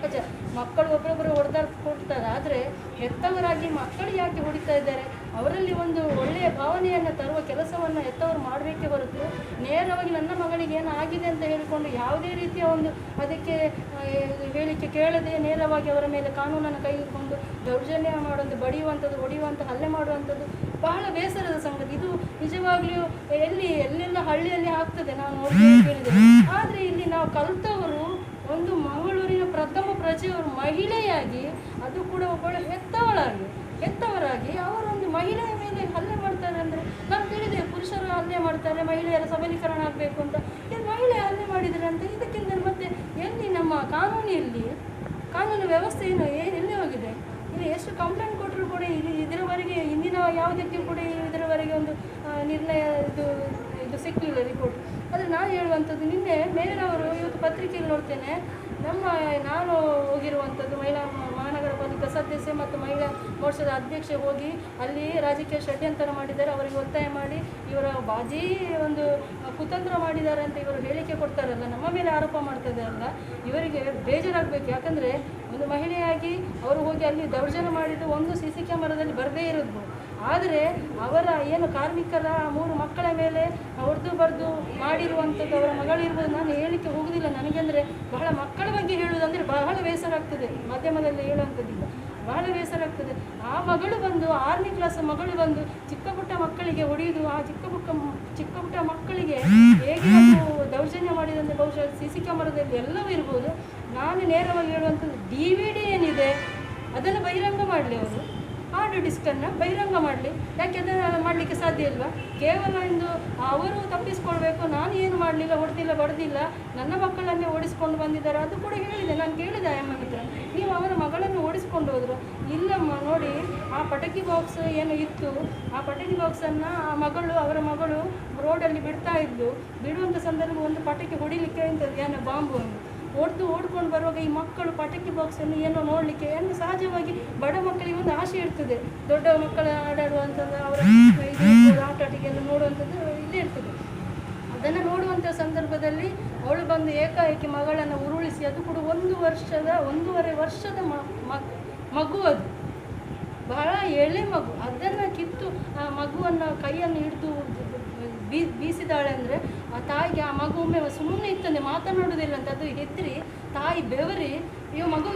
ಸಹಜ ಮಕ್ಕಳು ಒಬ್ಬರೊಬ್ಬರು ಹೊಡೆದಾಡ್ ಕೊಡ್ತಾರೆ ಆದರೆ ಹೆತ್ತವರಾಗಿ ಮಕ್ಕಳು ಯಾಕೆ ಹೊಡಿತಾ ಇದ್ದಾರೆ? ಅವರಲ್ಲಿ ಒಂದು ಒಳ್ಳೆಯ ಭಾವನೆಯನ್ನು ತರುವ ಕೆಲಸವನ್ನು ಹೆತ್ತವರು ಮಾಡಬೇಕೇ ಹೊರತು ನೇರವಾಗಿ ನನ್ನ ಮಗಳಿಗೆ ಏನು ಆಗಿದೆ ಅಂತ ಹೇಳಿಕೊಂಡು ಯಾವುದೇ ರೀತಿಯ ಒಂದು ಅದಕ್ಕೆ ಹೇಳಿಕೆ ಕೇಳದೆ ನೇರವಾಗಿ ಅವರ ಮೇಲೆ ಕಾನೂನನ್ನು ಕೈಗೊಂಡು ದೌರ್ಜನ್ಯ ಮಾಡುವಂಥ ಬಡಿಯುವಂಥದ್ದು, ಹೊಡೆಯುವಂಥ, ಹಲ್ಲೆ ಮಾಡುವಂಥದ್ದು ಬಹಳ ಬೇಸರದ ಸಂಗತಿ. ಇದು ನಿಜವಾಗ್ಲೂ ಎಲ್ಲಿ, ಎಲ್ಲೆಲ್ಲ ಹಳ್ಳಿಯಲ್ಲಿ ಆಗ್ತದೆ, ನಾನು ನೋಡಿ ಆದರೆ ಇಲ್ಲಿ ನಾವು ಕಲಿತವರು ಒಂದು ಪ್ರಜೆಯವರು ಮಹಿಳೆಯಾಗಿ, ಅದು ಕೂಡ ಒಬ್ಬಳು ಹೆತ್ತವಳಾಗಿ, ಹೆತ್ತವರಾಗಿ ಅವರೊಂದು ಮಹಿಳೆಯ ಮೇಲೆ ಹಲ್ಲೆ ಮಾಡ್ತಾರೆ ಅಂದರೆ ನಾವು ಕೇಳಿದೆ ಪುರುಷರು ಹಲ್ಲೆ ಮಾಡ್ತಾರೆ, ಮಹಿಳೆಯರ ಸಬಲೀಕರಣ ಆಗಬೇಕು ಅಂತ. ಇದು ಮಹಿಳೆ ಹಲ್ಲೆ ಮಾಡಿದರೆ ಅಂತ ಇದಕ್ಕಿಂತ ಮತ್ತೆ ಎಲ್ಲಿ ನಮ್ಮ ಕಾನೂನಿನಲ್ಲಿ ಕಾನೂನು ವ್ಯವಸ್ಥೆ ಏನು ಎಲ್ಲಿ ಹೋಗಿದೆ? ಇಲ್ಲಿ ಎಷ್ಟು ಕಂಪ್ಲೇಂಟ್ ಕೊಟ್ಟರು ಕೂಡ ಇಲ್ಲಿ ಇದರವರೆಗೆ ಇಂದಿನ ಯಾವುದಕ್ಕೆ ಕೂಡ ಇದರವರೆಗೆ ಒಂದು ನಿರ್ಣಯ, ಇದು ಇದು ಸಿಕ್ಕಲಿಲ್ಲ ರಿಪೋರ್ಟ್ ಆದರೆ ನಾನು ಹೇಳುವಂಥದ್ದು, ನಿನ್ನೆ ಮೇಯರ್ ಇವತ್ತು ಪತ್ರಿಕೆಯಲ್ಲಿ ನೋಡ್ತೇನೆ. ನಮ್ಮ ನಾನು ಹೋಗಿರುವಂಥದ್ದು ಮಹಿಳಾ ಮಹಾನಗರ ಪಾಲಿಕೆ ಸದಸ್ಯೆ ಮತ್ತು ಮಹಿಳಾ ಮೋರ್ಚಾದ ಅಧ್ಯಕ್ಷೆ ಹೋಗಿ ಅಲ್ಲಿ ರಾಜಕೀಯ ಷಡ್ಯಂತರ ಮಾಡಿದ್ದಾರೆ. ಅವರಿಗೆ ಒತ್ತಾಯ ಮಾಡಿ ಇವರ ಬಾಜಿ ಒಂದು ಕುತಂತ್ರ ಮಾಡಿದ್ದಾರೆ ಅಂತ ಇವರು ಹೇಳಿಕೆ ಕೊಡ್ತಾರಲ್ಲ, ನಮ್ಮ ಮೇಲೆ ಆರೋಪ ಮಾಡ್ತಿದ್ದಾರಲ್ಲ ಇವರಿಗೆ ಬೇಜಾರಾಗಬೇಕು. ಯಾಕಂದರೆ ಒಂದು ಮಹಿಳೆಯಾಗಿ ಅವರು ಹೋಗಿ ಅಲ್ಲಿ ದೌರ್ಜನ್ಯ ಮಾಡಿದ್ದು ಒಂದು ಸಿ ಸಿ ಕ್ಯಾಮರಾದಲ್ಲಿ ಬರದೇ ಇರೋದು. ಆದರೆ ಅವರ ಏನು ಕಾರ್ಮಿಕರ ಮೂರು ಮಕ್ಕಳ ಮೇಲೆ ಹೊಡೆದು ಬರೆದು ಮಾಡಿರುವಂಥದ್ದು ಅವರ ಮಗಳಿರ್ಬೋದು ನಾನು ಹೇಳಲಿಕ್ಕೆ ನನಗೆ ಅಂದರೆ ಬಹಳ ಮಕ್ಕಳ ಬಗ್ಗೆ ಹೇಳುವುದಂದರೆ ಬಹಳ ಬೇಸರ ಆಗ್ತದೆ ಮಾಧ್ಯಮದಲ್ಲಿ ಹೇಳುವಂಥದ್ದಿಲ್ಲ. ಬಹಳ ಬೇಸರ ಆಗ್ತದೆ ಆ ಮಗಳು ಬಂದು, ಆರನೇ ಕ್ಲಾಸ್ ಮಗಳು ಬಂದು ಚಿಕ್ಕ ಪುಟ್ಟ ಮಕ್ಕಳಿಗೆ ಹೊಡೆಯುವುದು ಆ ಚಿಕ್ಕ ಪುಟ್ಟ ಚಿಕ್ಕ ಪುಟ್ಟ ಮಕ್ಕಳಿಗೆ ಹೇಗೆ ದೌರ್ಜನ್ಯ ಮಾಡಿದಂತೆ ಬಹುಶಃ ಸಿ ಸಿ ಕ್ಯಾಮರಾದಲ್ಲಿ ಎಲ್ಲವೂ ಇರ್ಬೋದು. ನಾನು ನೇರವಾಗಿ ಹೇಳುವಂಥದ್ದು ಡಿ ವಿ ಡಿ ಏನಿದೆ, ಅದನ್ನು ಬಹಿರಂಗ ಮಾಡಲಿ ಅವರು. ಆಡಿಯೋ ಡಿಸ್ಕನ್ನು ಬಹಿರಂಗ ಮಾಡಲಿ. ಯಾಕೆ ಅದನ್ನು ಮಾಡಲಿಕ್ಕೆ ಸಾಧ್ಯ ಇಲ್ವಾ? ಕೇವಲ ಇಂದು ಅವರು ತಪ್ಪಿಸ್ಕೊಳ್ಬೇಕು, ನಾನು ಏನು ಮಾಡಲಿಲ್ಲ, ಹೊಡೆದಿಲ್ಲ, ಬಡ್ದಿಲ್ಲ, ನನ್ನ ಮಕ್ಕಳನ್ನೇ ಓಡಿಸ್ಕೊಂಡು ಬಂದಿದ್ದಾರೆ, ಅದು ಕೂಡ ಹೇಳಿದೆ. ನಾನು ಕೇಳಿದೆ ಅಮ್ಮನ ಹತ್ರ. ನೀವು ಅವರ ಮಗಳನ್ನು ಓಡಿಸ್ಕೊಂಡು ಹೋದ್ರು. ಇಲ್ಲಮ್ಮ, ನೋಡಿ, ಆ ಪಟಾಕಿ ಬಾಕ್ಸ್ ಏನು ಇತ್ತು. ಆ ಪಟಾಕಿ ಬಾಕ್ಸನ್ನು ಆ ಮಗಳು, ಅವರ ಮಗಳು ರೋಡಲ್ಲಿ ಬಿಡ್ತಾ ಇದ್ದು ಬಿಡುವಂಥ ಸಂದರ್ಭ ಒಂದು ಪಟಾಕಿ ಹೊಡಿಲಿಕ್ಕೆ ಇಂಥದ್ದು ಏನೋ, ಬಾಂಬು ಒಂದು. ಹೊಡೆದು ಓಡ್ಕೊಂಡು ಬರುವಾಗ ಈ ಮಕ್ಕಳು ಪಟಾಕಿ ಬಾಕ್ಸನ್ನು ಏನೋ ನೋಡಲಿಕ್ಕೆ ಏನು ಸಹಜವಾಗಿ ಬಡ ಮಕ್ಕಳಿಗೆ ಒಂದು ಆಸೆ ಇರ್ತದೆ. ದೊಡ್ಡ ಮಕ್ಕಳು ಆಡಾಡುವಂಥದ್ದು, ಅವರ ಇದು ನೋಡುವಂಥದ್ದು ಅದನ್ನು ನೋಡುವಂಥ ಸಂದರ್ಭದಲ್ಲಿ ಅವಳು ಬಂದು ಏಕಾಏಕಿ ಮಗಳನ್ನು ಉರುಳಿಸಿ, ಅದು ಕೂಡ ಒಂದು ವರ್ಷದ, ಒಂದೂವರೆ ವರ್ಷದ ಮಗು ಅದು. ಬಹಳ ಎಳೆ ಮಗು. ಅದನ್ನು ಕಿತ್ತು ಆ ಮಗುವನ್ನು ಕೈಯನ್ನು ಹಿಡಿದು ಬೀ, ಬೀಸಿದಾಳೆ ಅಂದರೆ ಆ ತಾಯಿಗೆ ಆ ಮಗು ಒಮ್ಮೆ ಸುಮ್ಮನೆ ಇತ್ತಂದೆ ಮಾತನಾಡೋದಿಲ್ಲ ಅಂತ. ಅದು ಹೆದ್ರಿ, ತಾಯಿ ಬೆವರಿ ಇವ ಮಗು